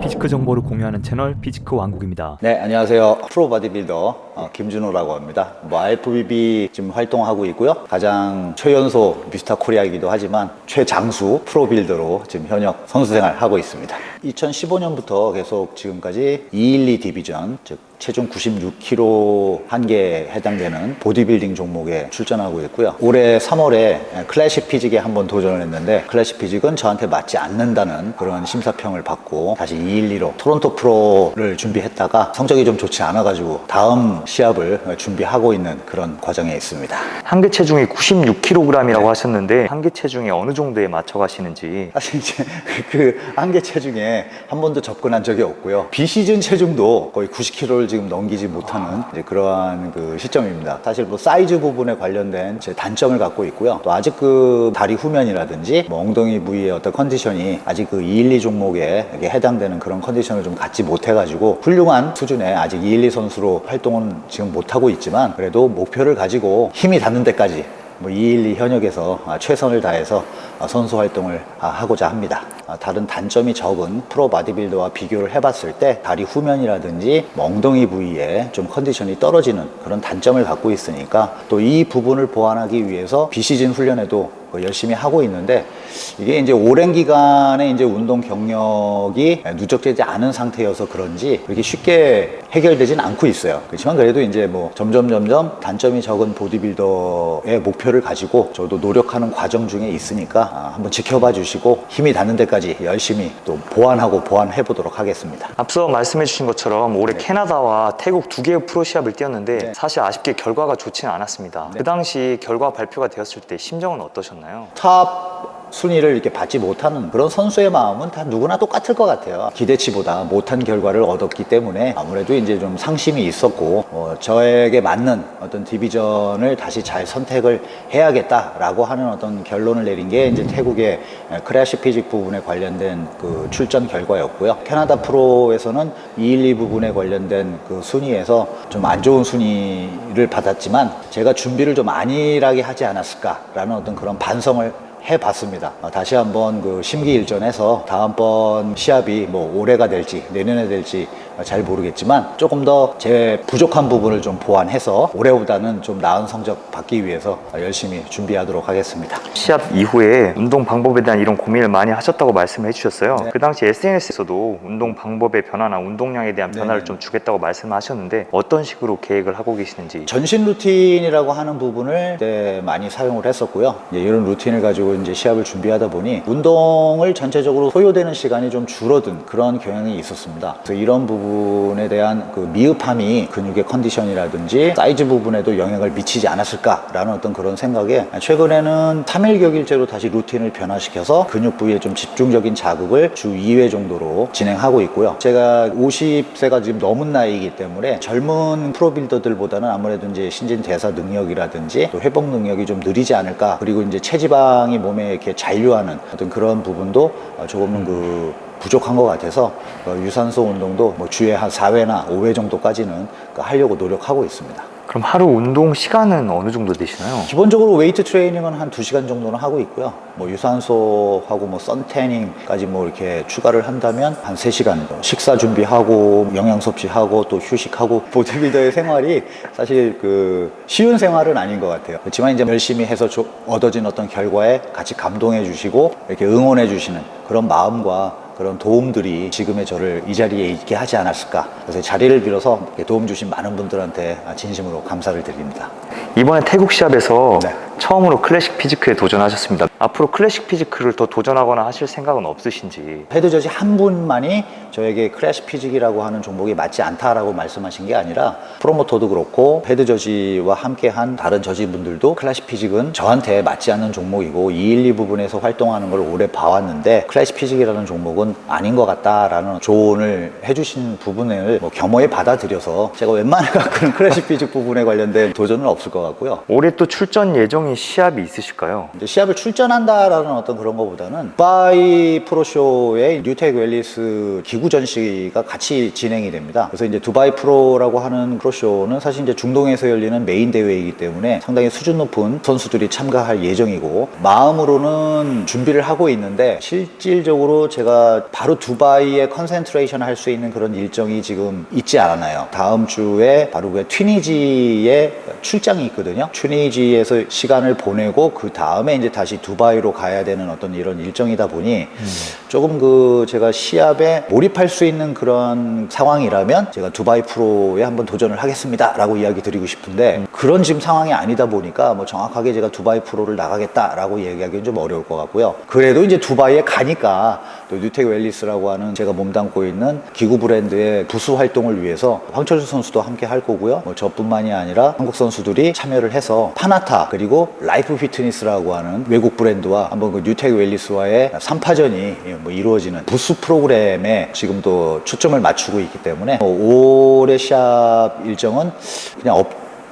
피지크 정보를 공유하는 채널 피지크 왕국입니다. 네, 안녕하세요. 프로 바디빌더 어, 김준호라고 합니다. 뭐 IFBB 지금 활동하고 있고요. 가장 최연소 미스터 코리아이기도 하지만 최장수 프로 빌더로 지금 현역 선수 생활 하고 있습니다. 2015년부터 계속 지금까지 212 디비전, 즉 체중 96kg 한계에 해당되는 보디빌딩 종목에 출전하고 있고요. 올해 3월에 클래식 피직에 한번 도전을 했는데 클래식 피직은 저한테 맞지 않는다는 그런 심사평을 받고 다시 212로 토론토 프로를 준비했다가 성적이 좀 좋지 않아가지고 다음 시합을 준비하고 있는 그런 과정에 있습니다. 한계 체중이 96kg이라고 하셨는데 한계 체중에 어느 정도에 맞춰 가시는지 사실 이제 그 한계 체중에 한 번도 접근한 적이 없고요. 비시즌 체중도 거의 90kg를 지금 넘기지 못하는 이제 그러한 그 시점입니다. 사실 뭐 사이즈 부분에 관련된 제 단점을 갖고 있고요. 또 아직 그 다리 후면이라든지 뭐 엉덩이 부위의 어떤 컨디션이 아직 그 212 종목에 이게 해당되는 그런 컨디션을 좀 갖지 못해가지고 훌륭한 수준의 아직 212 선수로 활동은 지금 못하고 있지만 그래도 목표를 가지고 힘이 닿는 데까지 뭐 212 현역에서 아, 최선을 다해서 아, 선수 활동을 아, 하고자 합니다. 아, 다른 단점이 적은 프로 바디빌더와 비교를 해봤을 때 다리 후면이라든지 뭐 엉덩이 부위에 좀 컨디션이 떨어지는 그런 단점을 갖고 있으니까 또 이 부분을 보완하기 위해서 비시즌 훈련에도 그 열심히 하고 있는데 이게 이제 오랜 기간의 이제 운동 경력이 누적되지 않은 상태여서 그런지 그렇게 쉽게 해결되진 않고 있어요. 그렇지만 그래도 이제 뭐 점점 점점 단점이 적은 보디빌더의 목표를 가지고 저도 노력하는 과정 중에 있으니까 아, 한번 지켜봐 주시고 힘이 닿는 데까지 열심히 또 보완하고 보완해 보도록 하겠습니다. 앞서 말씀해 주신 것처럼 올해 캐나다와 태국 두 개의 프로 시합을 뛰었는데 네. 사실 아쉽게 결과가 좋지는 않았습니다. 그 당시 결과 발표가 되었을 때 심정은 어떠셨나요? 탑 순위를 이렇게 받지 못하는 그런 선수의 마음은 다 누구나 똑같을 것 같아요. 기대치보다 못한 결과를 얻었기 때문에 아무래도 이제 좀 상심이 있었고 어, 저에게 맞는 어떤 디비전을 다시 잘 선택을 해야겠다라고 하는 어떤 결론을 내린 게 이제 태국의 크래시 피직 부분에 관련된 그 출전 결과였고요. 캐나다 프로에서는 212 부분에 관련된 그 순위에서 좀 안 좋은 순위를 받았지만 제가 준비를 좀 안일하게 하지 않았을까라는 어떤 그런 반성을 해봤습니다. 어, 다시 한번 그 심기일전해서 다음번 시합이 뭐 올해가 될지 내년에 될지 잘 모르겠지만 조금 더 제 부족한 부분을 좀 보완해서 올해보다는 좀 나은 성적 받기 위해서 열심히 준비하도록 하겠습니다. 시합 이후에 운동 방법에 대한 이런 고민을 많이 하셨다고 말씀을 해주셨어요. 네. 그 당시 SNS에서도 운동 방법의 변화나 운동량에 대한 변화를 네. 좀 주겠다고 말씀하셨는데 어떤 식으로 계획을 하고 계시는지 전신 루틴이라고 하는 부분을 그때 많이 사용을 했었고요. 이런 루틴을 가지고 이제 시합을 준비하다 보니 운동을 전체적으로 소요되는 시간이 좀 줄어든 그런 경향이 있었습니다. 그래서 이런 부분 에 대한 그 미흡함이 근육의 컨디션이라든지 사이즈 부분에도 영향을 미치지 않았을까라는 어떤 그런 생각에 최근에는 3일 격일제로 다시 루틴을 변화시켜서 근육 부위에 좀 집중적인 자극을 주 2회 정도로 진행하고 있고요. 제가 50세가 지금 넘은 나이이기 때문에 젊은 프로빌더들보다는 아무래도 이제 신진 대사 능력이라든지 또 회복 능력이 좀 느리지 않을까. 그리고 이제 체지방이 몸에 이렇게 잔류하는 어떤 그런 부분도 어, 조금은 그 부족한 것 같아서 어, 유산소 운동도 뭐 주에 한 4회나 5회 정도까지는 그 하려고 노력하고 있습니다. 그럼 하루 운동 시간은 어느 정도 되시나요? 기본적으로 웨이트 트레이닝은 한 2시간 정도는 하고 있고요. 뭐 유산소하고 뭐 선태닝까지 뭐 이렇게 추가를 한다면 한 3시간 정도. 식사 준비하고 영양 섭취하고 또 휴식하고 보디빌더의 생활이 사실 그 쉬운 생활은 아닌 것 같아요. 그렇지만 이제 열심히 해서 조- 얻어진 어떤 결과에 같이 감동해 주시고 이렇게 응원해 주시는 그런 마음과 그런 도움들이 지금의 저를 이 자리에 있게 하지 않았을까. 그래서 자리를 빌어서 도움 주신 많은 분들한테 진심으로 감사를 드립니다. 이번에 태국 시합에서 네. 처음으로 클래식 피지크에 도전하셨습니다. 앞으로 클래식 피지크를 더 도전하거나 하실 생각은 없으신지 헤드저지 한 분만이 저에게 크래시 피직이라고 하는 종목이 맞지 않다라고 말씀하신 게 아니라 프로모터도 그렇고 헤드저지와 함께한 다른 저지분들도 클래시 피직은 저한테 맞지 않는 종목이고 212 부분에서 활동하는 걸 오래 봐왔는데 클래시 피직이라는 종목은 아닌 것 같다라는 조언을 해주신 부분을 뭐 겸허히 받아들여서 제가 웬만한 그런 클래시 피직 부분에 관련된 도전은 없을 것 같고요. 올해 또 출전 예정인 시합이 있으실까요? 이제 시합을 출전 한다라는 어떤 그런 것보다는 바이 프로쇼의 뉴텍 웰리스 기구 전시가 같이 진행이 됩니다. 그래서 이제 두바이 프로라고 하는 프로쇼는 사실 이제 중동에서 열리는 메인 대회이기 때문에 상당히 수준 높은 선수들이 참가할 예정이고 마음으로는 준비를 하고 있는데 실질적으로 제가 바로 두바이에 컨센트레이션 할 수 있는 그런 일정이 지금 있지 않아요. 다음 주에 바로 그 튀니지에 출장이 있거든요. 튀니지에서 시간을 보내고 그 다음에 이제 다시 두바이 로 가야 되는 어떤 이런 일정이다 보니 조금 그 제가 시합에 몰입할 수 있는 그런 상황이라면 제가 두바이 프로에 한번 도전을 하겠습니다라고 이야기 드리고 싶은데 그런 지금 상황이 아니다 보니까 뭐 정확하게 제가 두바이 프로를 나가겠다라고 얘기하기는 좀 어려울 것 같고요. 그래도 이제 두바이에 가니까 또 뉴텍 웰리스라고 하는 제가 몸담고 있는 기구 브랜드의 부수 활동을 위해서 황철수 선수도 함께 할 거고요. 뭐 저뿐만이 아니라 한국 선수들이 참여를 해서 파나타 그리고 라이프 피트니스라고 하는 외국 브랜드와 한번 그 뉴텍 웰리스와의 3파전이 뭐 이루어지는 부수 프로그램에 지금도 초점을 맞추고 있기 때문에 뭐 올해 시합 일정은 그냥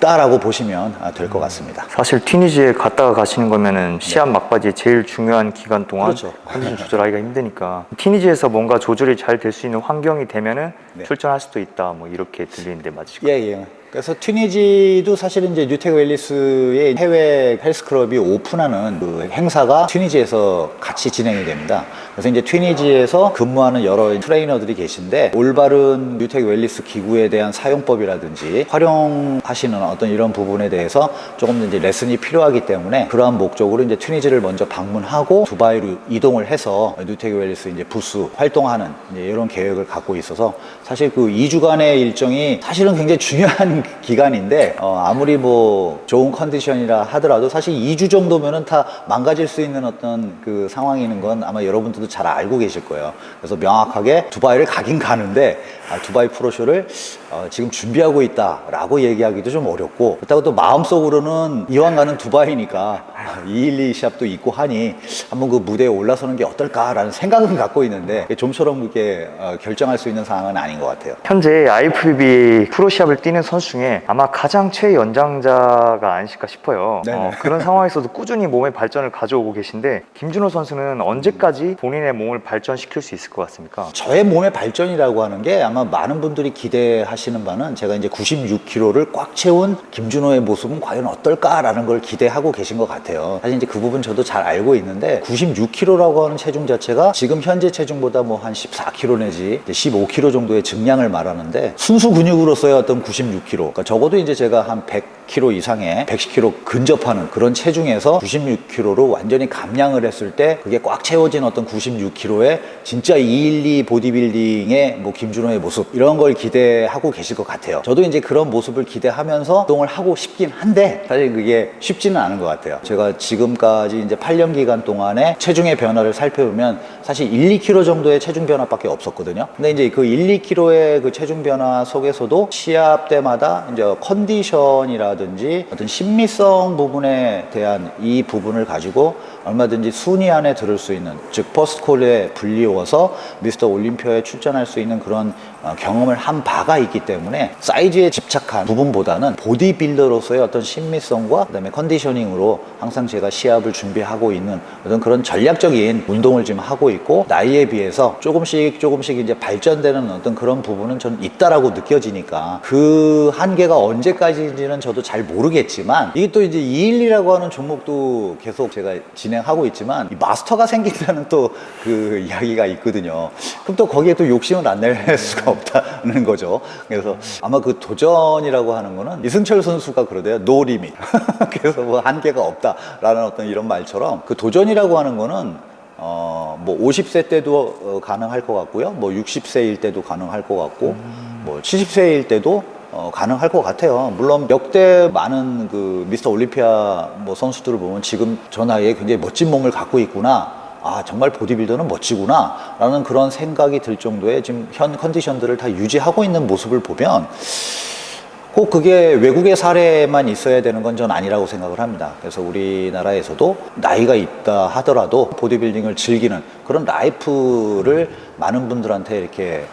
없다라고 보시면 될 것 같습니다. 사실 튀니지에 갔다가 가시는 거면은 시합 막바지에 제일 중요한 기간 동안 네. 그렇죠. 컨디션 조절하기가 힘드니까 튀니지에서 뭔가 조절이 잘 될 수 있는 환경이 되면은 네. 출전할 수도 있다 뭐 이렇게 들리는데 맞으실까요? 예, 예. 그래서 튀니지도 사실은 이제 뉴텍 웰리스의 해외 헬스클럽이 오픈하는 그 행사가 튀니지에서 같이 진행이 됩니다. 그래서 이제 튀니지에서 근무하는 여러 트레이너들이 계신데 올바른 뉴텍 웰리스 기구에 대한 사용법이라든지 활용하시는 어떤 이런 부분에 대해서 조금 더 이제 레슨이 필요하기 때문에 그러한 목적으로 이제 튀니지를 먼저 방문하고 두바이로 이동을 해서 뉴텍 웰리스 이제 부스 활동하는 이제 이런 계획을 갖고 있어서 사실 그 2주간의 일정이 사실은 굉장히 중요한 기간인데 어, 아무리 뭐 좋은 컨디션이라 하더라도 사실 2주 정도면은 다 망가질 수 있는 어떤 그 상황이는 건 아마 여러분들도 잘 알고 계실 거예요. 그래서 명확하게 두바이를 가긴 가는데 아, 두바이 프로쇼를 어, 지금 준비하고 있다라고 얘기하기도 좀 어렵고 그렇다고 또 마음속으로는 이왕 가는 두바이니까 212 시합도 있고 하니 한번 그 무대에 올라서는 게 어떨까라는 생각은 갖고 있는데 좀처럼 그렇게 어, 결정할 수 있는 상황은 아닌 것 같아요. 현재 IFBB 프로 시합을 뛰는 선수 중에 아마 가장 최연장자가 아니실까 싶어요. 어, 그런 상황에서도 꾸준히 몸의 발전을 가져오고 계신데 김준호 선수는 언제까지 본인의 몸을 발전시킬 수 있을 것 같습니까? 저의 몸의 발전이라고 하는 게 아마 많은 분들이 기대하시는 바는 제가 이제 96kg를 꽉 채운 김준호의 모습은 과연 어떨까라는 걸 기대하고 계신 것 같아요. 사실 이제 그 부분 저도 잘 알고 있는데 96kg라고 하는 체중 자체가 지금 현재 체중보다 뭐 한 14kg 내지 15kg 정도의 증량을 말하는데 순수 근육으로서의 어떤 96kg. 그러니까 적어도 이제 제가 한 100kg 이상의 110kg 근접하는 그런 체중에서 96kg로 완전히 감량을 했을 때 그게 꽉 채워진 어떤 96kg의 진짜 212 보디빌딩의 뭐 김준호의 모습 이런 걸 기대하고 계실 것 같아요. 저도 이제 그런 모습을 기대하면서 운동을 하고 싶긴 한데 사실 그게 쉽지는 않은 것 같아요. 제가 지금까지 이제 8년 기간 동안에 체중의 변화를 살펴보면 사실 1, 2kg 정도의 체중 변화밖에 없었거든요. 근데 이제 그 1, 2kg의 그 체중 변화 속에서도 시합 때마다 이제 컨디션이라든지 어떤 심미성 부분에 대한 이 부분을 가지고 얼마든지 순위 안에 들을 수 있는 즉 퍼스트콜에 불리워서 미스터 올림피아에 출전할 수 있는 그런 어, 경험을 한 바가 있기 때문에 사이즈에 집착한 부분보다는 보디빌더로서의 어떤 심미성과 그다음에 컨디셔닝으로 항상 제가 시합을 준비하고 있는 어떤 그런 전략적인 운동을 지금 하고 있고 나이에 비해서 조금씩 조금씩 이제 발전되는 어떤 그런 부분은 저는 있다라고 느껴지니까 그 한계가 언제까지인지는 저도 잘 모르겠지만 이게 또 이제 212라고 하는 종목도 계속 제가 진행 하고 있지만 이 마스터가 생긴다는 또 그 이야기가 있거든요. 그럼 또 거기에 또 욕심을 안 낼 수가 없다는 거죠. 그래서 아마 그 도전이라고 하는 거는 이승철 선수가 그러대요. 노 리밋. 그래서 뭐 한계가 없다라는 어떤 이런 말처럼 그 도전이라고 하는 거는 어, 뭐 50세 때도 어, 가능할 것 같고요. 뭐 60세일 때도 가능할 것 같고, 뭐 70세일 때도 어, 가능할 것 같아요. 물론 역대 많은 그 미스터 올림피아 뭐 선수들을 보면 지금 저 나이에 굉장히 멋진 몸을 갖고 있구나. 아, 정말 보디빌더는 멋지구나. 라는 그런 생각이 들 정도의 지금 현 컨디션들을 다 유지하고 있는 모습을 보면 꼭 그게 외국의 사례만 있어야 되는 건 전 아니라고 생각을 합니다. 그래서 우리나라에서도 나이가 있다 하더라도 보디빌딩을 즐기는 그런 라이프를 많은 분들한테 이렇게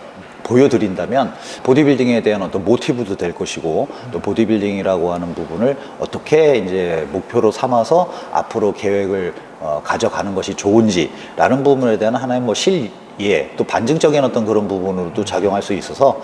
보여드린다면 보디빌딩에 대한 어떤 모티브도 될 것이고 또 보디빌딩이라고 하는 부분을 어떻게 이제 목표로 삼아서 앞으로 계획을 어, 가져가는 것이 좋은지라는 부분에 대한 하나의 뭐 실예 또 반증적인 어떤 그런 부분으로도 작용할 수 있어서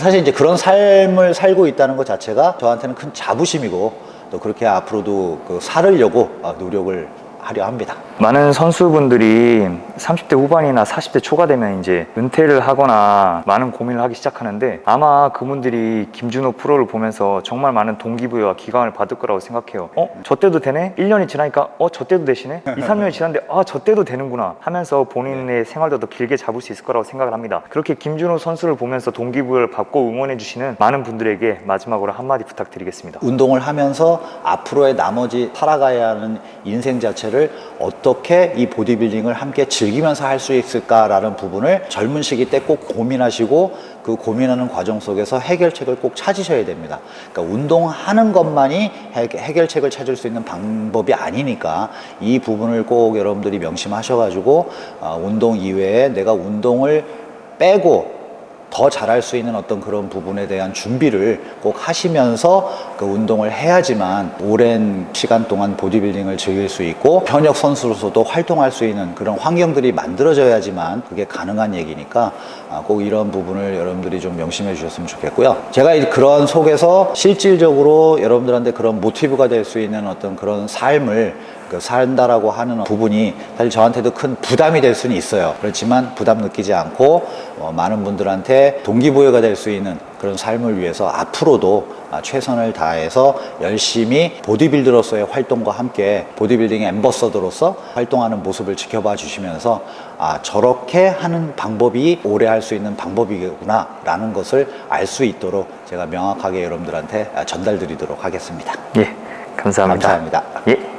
사실 이제 그런 삶을 살고 있다는 것 자체가 저한테는 큰 자부심이고 또 그렇게 앞으로도 그 살으려고 어, 노력을 하려 합니다. 많은 선수분들이 30대 후반이나 40대 초가 되면 이제 은퇴를 하거나 많은 고민을 하기 시작하는데 아마 그분들이 김준호 프로를 보면서 정말 많은 동기부여와 기감을 받을 거라고 생각해요. 어? 저 때도 되네? 1년이 지나니까 어? 저 때도 되시네? 2, 3년이 지났는데 아, 저 때도 되는구나 하면서 본인의 생활도 더 길게 잡을 수 있을 거라고 생각을 합니다. 그렇게 김준호 선수를 보면서 동기부여를 받고 응원해 주시는 많은 분들에게 마지막으로 한마디 부탁드리겠습니다. 운동을 하면서 앞으로의 나머지 살아가야 하는 인생 자체를 어떻게 이 보디빌딩을 함께 즐 기면서 할 수 있을까라는 부분을 젊은 시기 때 꼭 고민하시고 그 고민하는 과정 속에서 해결책을 꼭 찾으셔야 됩니다. 그러니까 운동하는 것만이 해- 해결책을 찾을 수 있는 방법이 아니니까 이 부분을 꼭 여러분들이 명심하셔가지고 아, 운동 이외에 내가 운동을 빼고 더 잘할 수 있는 어떤 그런 부분에 대한 준비를 꼭 하시면서 그 운동을 해야지만 오랜 시간 동안 보디빌딩을 즐길 수 있고 현역 선수로서도 활동할 수 있는 그런 환경들이 만들어져야지만 그게 가능한 얘기니까 아, 꼭 이런 부분을 여러분들이 좀 명심해 주셨으면 좋겠고요. 제가 이- 그런 속에서 실질적으로 여러분들한테 그런 모티브가 될 수 있는 어떤 그런 삶을 그 산다라고 하는 부분이 사실 저한테도 큰 부담이 될 수는 있어요. 그렇지만 부담 느끼지 않고 어, 많은 분들한테 동기부여가 될 수 있는 그런 삶을 위해서 앞으로도 아, 최선을 다해서 열심히 보디빌더로서의 활동과 함께 보디빌딩의 엠버서더로서 활동하는 모습을 지켜봐 주시면서 아, 저렇게 하는 방법이 오래 할 수 있는 방법이구나 라는 것을 알 수 있도록 제가 명확하게 여러분들한테 아, 전달드리도록 하겠습니다. 예, 감사합니다. 감사합니다. 예.